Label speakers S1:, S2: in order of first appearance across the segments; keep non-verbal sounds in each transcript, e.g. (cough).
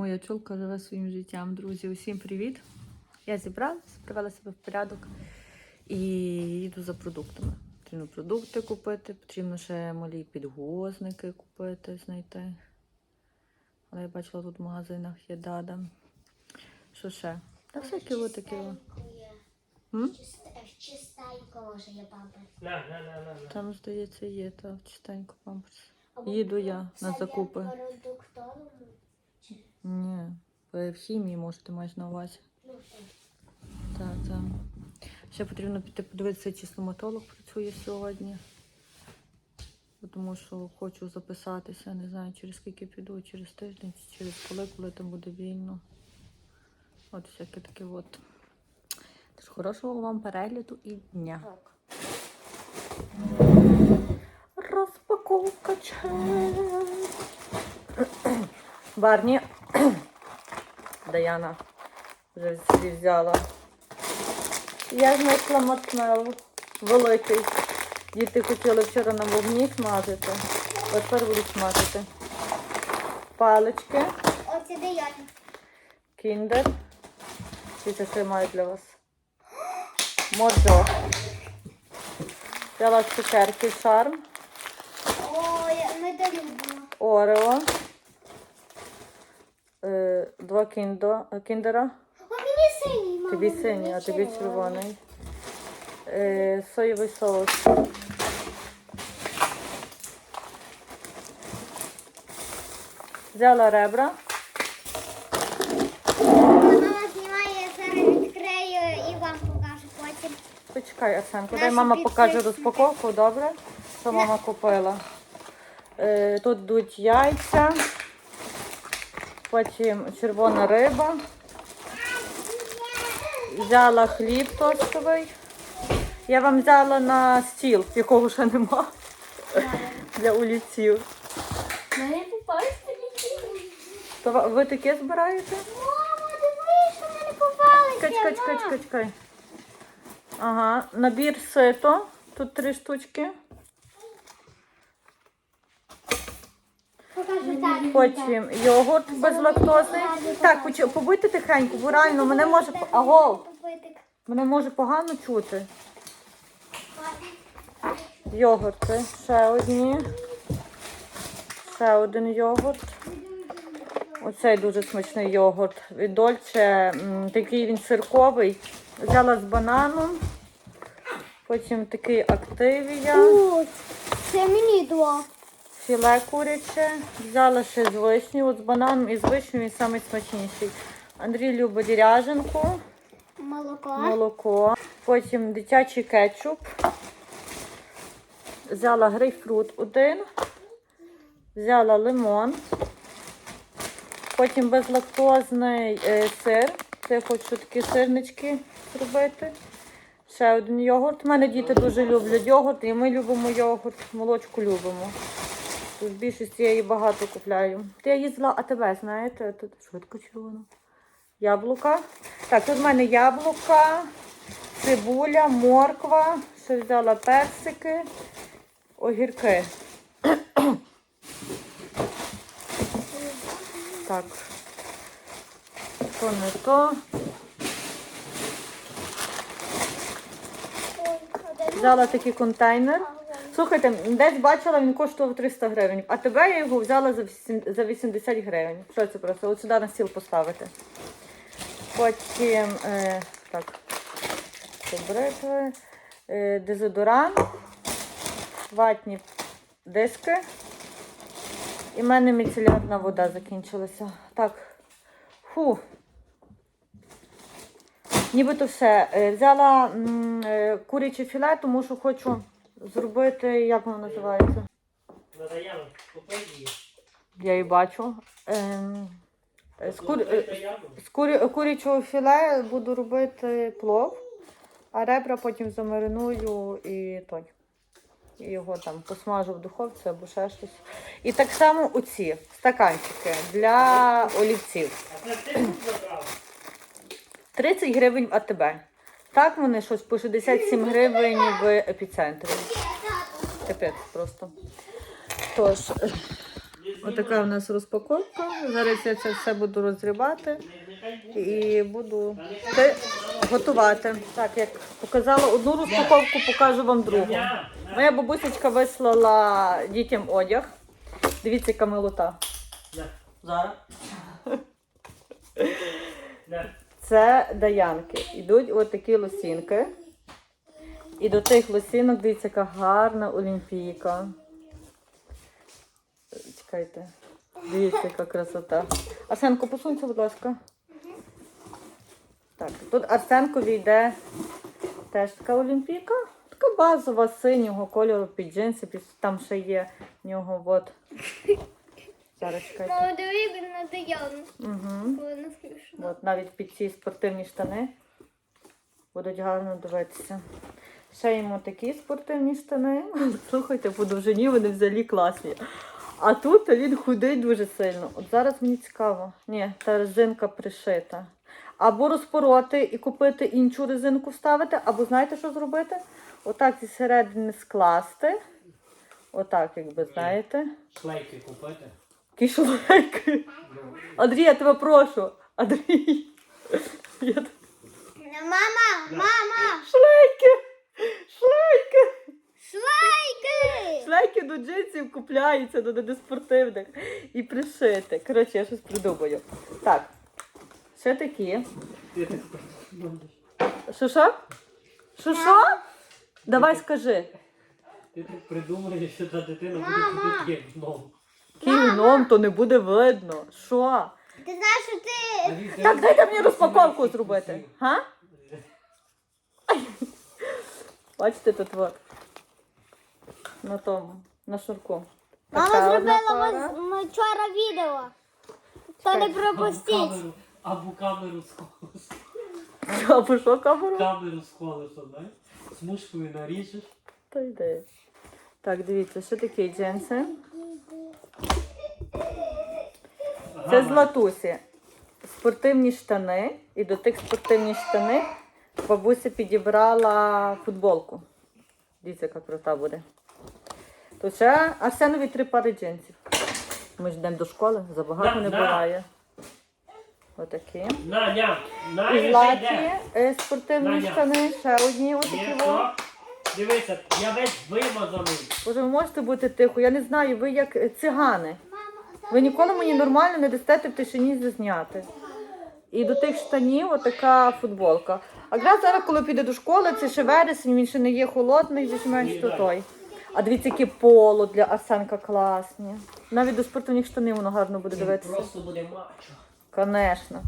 S1: Моя чолка живе своїм життям, друзі. Усім привіт! Я зібралася, привела себе в порядок і йду за продуктами. Потрібно продукти купити, потрібно ще малі підгузники купити, знайти. Але я бачила, тут в магазинах є дада. Що ще? Та всякі отакі.
S2: Чистенько може є памперс.
S1: Там, здається, є та чистенько памперс. Їду я на закупи. Ні, в хімії, може, ти маєш на увазі.
S2: Так.
S1: Так, так. Ще потрібно піти подивитися, чи стоматолог працює сьогодні. Тому що хочу записатися, не знаю, через скільки піду, через тиждень, чи через коли, коли там буде вільно. От всяке таке от. Тож хорошого вам перегляду і дня.
S2: Так.
S1: Розпаковка чек. Барні. (clears throat) Даяна вже собі взяла. Я знайшла матмел великий. Діти хотіли вчора на вогні смажити. Тепер будуть смажити. Палички,
S2: Оце я.
S1: кіндер. І це я маю для вас. Моджо. Взяла цукерки шарм.
S2: Ой, ми любимо.
S1: Орео. Е, два кіндо, кіндера.
S2: О, мені синій, мама.
S1: Тобі синій, а тобі червоний. Е, соєвий соус. Взяла ребра.
S2: Мама знімає, я зараз відкрию і вам покажу потім.
S1: Почекай, Арсенко, дай
S2: Наші
S1: мама покаже
S2: підписники.
S1: розпаковку, добре? Що мама купила. Е, тут йдуть яйця, потім червона риба. Взяла хліб тостовий. Я вам взяла на стіл, якого ще нема для уліців.
S2: Мене попались такі.
S1: То ви таке збираєте?
S2: Мама, дивись, що мене попалися.
S1: Чекай, чекай, чекай, чекай, чекай. Ага, набір сито. Тут три штучки. Потім йогурт безлактозний. Так, поч- побудьте тихенько, бо реально мене може. Агов, мене може погано чути. Йогурти. Ще одні. Ще один йогурт. Оцей дуже смачний йогурт. Від Дольче. Такий він сирковий. Взяла з бананом. Потім такий активія.
S2: Це мені два.
S1: Філе куряче. Взяла ще з вишні. От з бананом і з вишнею він самий смачніший. Андрій любить ряженку,
S2: Молоко.
S1: молоко. Потім дитячий кетчуп. Взяла грейпфрут один. Взяла лимон. Потім безлактозний е, сир. Це я хочу такі сирнички зробити. Ще один йогурт. У мене діти дуже люблять йогурт, і ми любимо йогурт, молочку любимо. Тут більшості я її багато купляю. Ти я їздила АТБ, знаєте, тут швидко червоно. Яблука. Так, тут в мене яблука, цибуля, морква, ще взяла персики, огірки. Так. То не то. Взяла такий контейнер. Слухайте, десь бачила, він коштував 300 гривень, а тебе я його взяла за 80 гривень. Що це просто? От сюди на стіл поставити. Потім е, так, бритви, е, дезодорант, ватні диски. І в мене міцелярна вода закінчилася. Так. Фу. Нібито все. Е, Взяла м, е, куряче філе, тому що хочу зробити, як воно називається?
S3: На Даяну, купи її.
S1: Я її бачу. Ем, е, з, кур... е, з курі... курячого філе буду робити плов, а ребра потім замариную і той. І його там посмажу в духовці або ще щось. І так само оці стаканчики для олівців.
S3: А це ти забрав?
S1: 30 гривень АТБ. Так вони щось по 67 гривень в епіцентрі. Капець просто. Тож, Отака у нас розпаковка. Зараз я це все буду розривати і буду те готувати. Так, як показала одну розпаковку, покажу вам другу. Моя бабусечка вислала дітям одяг. Дивіться, яка милота. Зараз. (laughs) Це даянки. Ідуть отакі лосінки. І до тих лосінок, дивіться, яка гарна олімпійка. Чекайте. Дивіться, яка красота. Арсенко, посунься, будь ласка. Так, тут Арсенкові йде теж така олімпійка. Така базова синього кольору під джинси. Там ще є в нього от. Зараз чекайте. Угу. От навіть під ці спортивні штани будуть гарно дивитися. Ще йому такі спортивні штани. (laughs) Слухайте, по довжині вони взагалі класні. А тут він худий дуже сильно. От зараз мені цікаво. Ні, та резинка пришита. Або розпороти і купити іншу резинку вставити, або знаєте, що зробити? Отак зі середини скласти. Отак, якби знаєте.
S3: Шлейки купити.
S1: Кішолайки. Андрій, я тебе прошу. Андрій. Я...
S2: Мама, мама,
S1: Шлейки! Шлейки!
S2: шлайки!
S1: Шлейки до джинсів купляються до, до спортивних і пришити. Коротше, я щось придумаю. Так. Ще такі. Що що? Що що? Давай скажи.
S3: Ти так придумаєш, що та дитина буде
S2: Мама.
S1: Кігном, то не буде видно. Що?
S2: Ти знаєш, що ти
S1: Так, дайте мені розпаковку зробити. Га? Бачите тут от. На тому, на шнурку.
S2: Мама
S1: Така одна
S2: зробила
S1: пара.
S2: ми, ми вчора відео. То не пропустіть.
S3: камеру, або камеру сколиш.
S1: Або що камеру?
S3: Камеру сколиш, знаєш? Смужкою наріжеш.
S1: Та йде. Так, дивіться, що такі джинси. Це з латусі. Спортивні штани. І до тих спортивних штани бабуся підібрала футболку. Дивіться, яка крута буде. Тут ще Арсенові три пари джинсів. Ми ж йдемо до школи, забагато не буває. Отакі. І златі е, спортивні штани, ще одні отакі. Во.
S3: я весь вимазаний.
S1: Боже, ви можете бути тихо. Я не знаю, ви як цигани. Ви ніколи мені нормально не дасте в тишині зазняти. І до тих штанів отака футболка. А якраз зараз, коли піде до школи, це ще вересень, він ще не є холодний, більш-менш то той. А дивіться, які поло для Арсенка класні. Навіть до спортивних штанів воно гарно буде дивитися.
S3: Просто буде мачо.
S1: Конечно.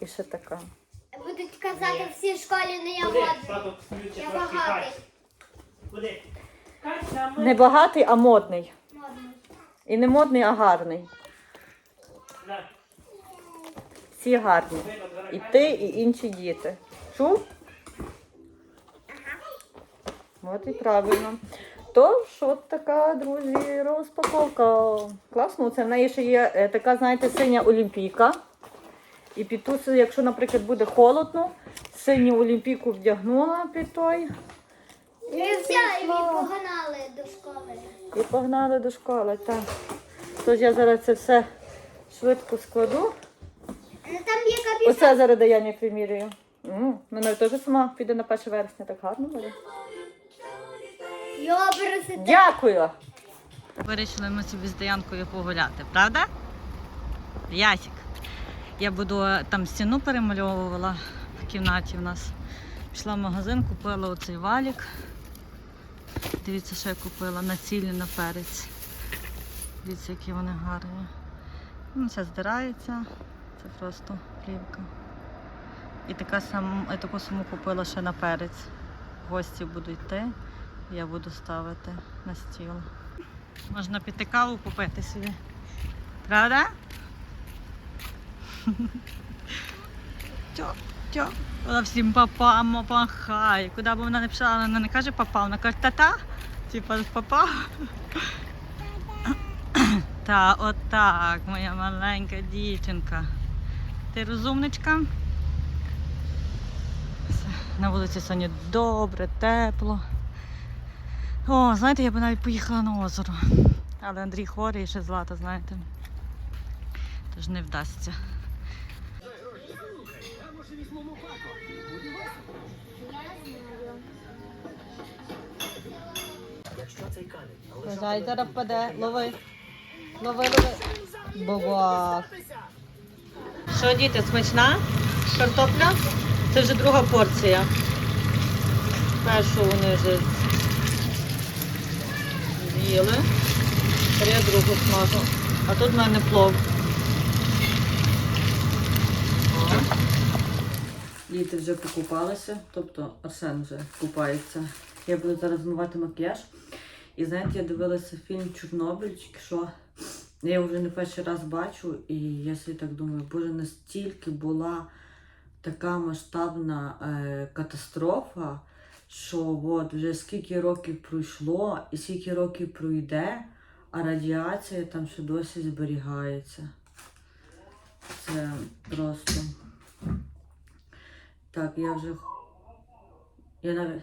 S1: І ще така.
S2: будуть казати всі в школі не я
S3: включить
S2: Я багатий.
S1: Не багатий, а модний. І не модний, а гарний. Всі гарні. І ти, і інші діти. Чув? От і правильно. То що така, друзі, розпаковка. Класно, це в неї ще є е, така, знаєте, синя олімпійка. І під ту, якщо, наприклад, буде холодно, синю олімпійку вдягнула під той
S2: І все, і погнали до школи.
S1: і погнали до школи. Так. Тож я зараз це все швидко складу.
S2: Ну там є капюшон.
S1: Оце зараз Даяні примірюю. Ну, навіть теж сама піде на 1 вересня, так гарно буде. Дякую. Вирішили ми собі з Даянкою погуляти, правда? Ясік. Я буду е, там стіну перемальовувала в кімнаті в нас. Пішла в магазин, купила оцей валік. Дивіться, що я купила на цілі на перець. Дивіться, які вони гарні. Ну, це здирається. Це просто плівка. І така сам, я таку саму купила ще на перець. Гості будуть йти. Я буду ставити на стіл. Можна піти каву купити собі. Правда? (laughs) Тьо, тьо. Вона всім папа, махає. Куди б вона не пішла, вона не каже папа, вона каже тата. Типа папа. Та отак, моя маленька дівчинка. Ти розумничка? На вулиці сьогодні добре, тепло. О, знаєте, я б навіть поїхала на озеро. Але Андрій хворий ще злата, знаєте. Тож не вдасться. Бажай, зараз впаде. Лови. Лови, лови. Бабак. Що, діти, смачна? Картопля? Це вже друга порція. Першу вони вже з'їли. Тепер я другу смажу. А тут в мене плов. Діти вже покупалися, тобто Арсен вже купається. Я буду зараз змивати макіяж. І знаєте, я дивилася фільм Чорнобиль, що я його вже не перший раз бачу, і я собі так думаю, боже, настільки була така масштабна е, катастрофа, що от вже скільки років пройшло і скільки років пройде, а радіація там ще досі зберігається. Це просто. Так, я вже. Я навіть.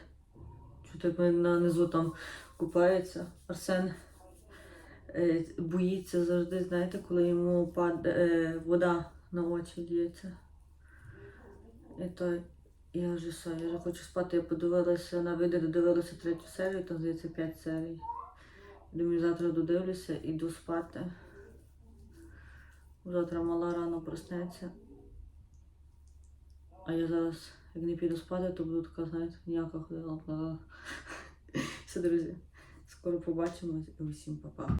S1: Що так нанизу там купається. Арсен е, боїться завжди, знаєте, коли йому падає вода на очі лється. І то я вже все, я вже хочу спати. Я подивилася на відео, додивилася третю серію, там здається 5 серій. Думаю, завтра додивлюся і йду спати. Завтра мала рано проснеться. А я зараз, як не піду спати, то буду така, знаєте, ніяка ходила. (laughs) Все, друзі. Скоро побачимось і усім па-па.